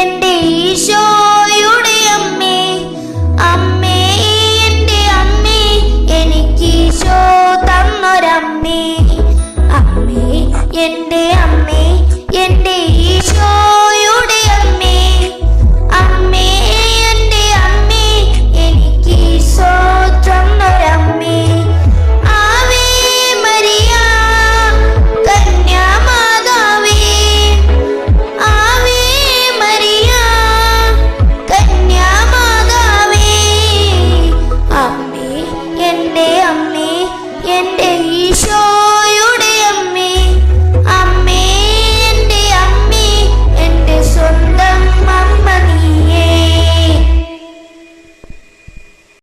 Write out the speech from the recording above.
എന്റെ ഈശോയുടെ അമ്മേ അമ്മേ എന്റെ അമ്മേ എനിക്ക് ഈശോ തന്നൊരമ്മേ. അമ്മേ എന്റെ അമ്മേ.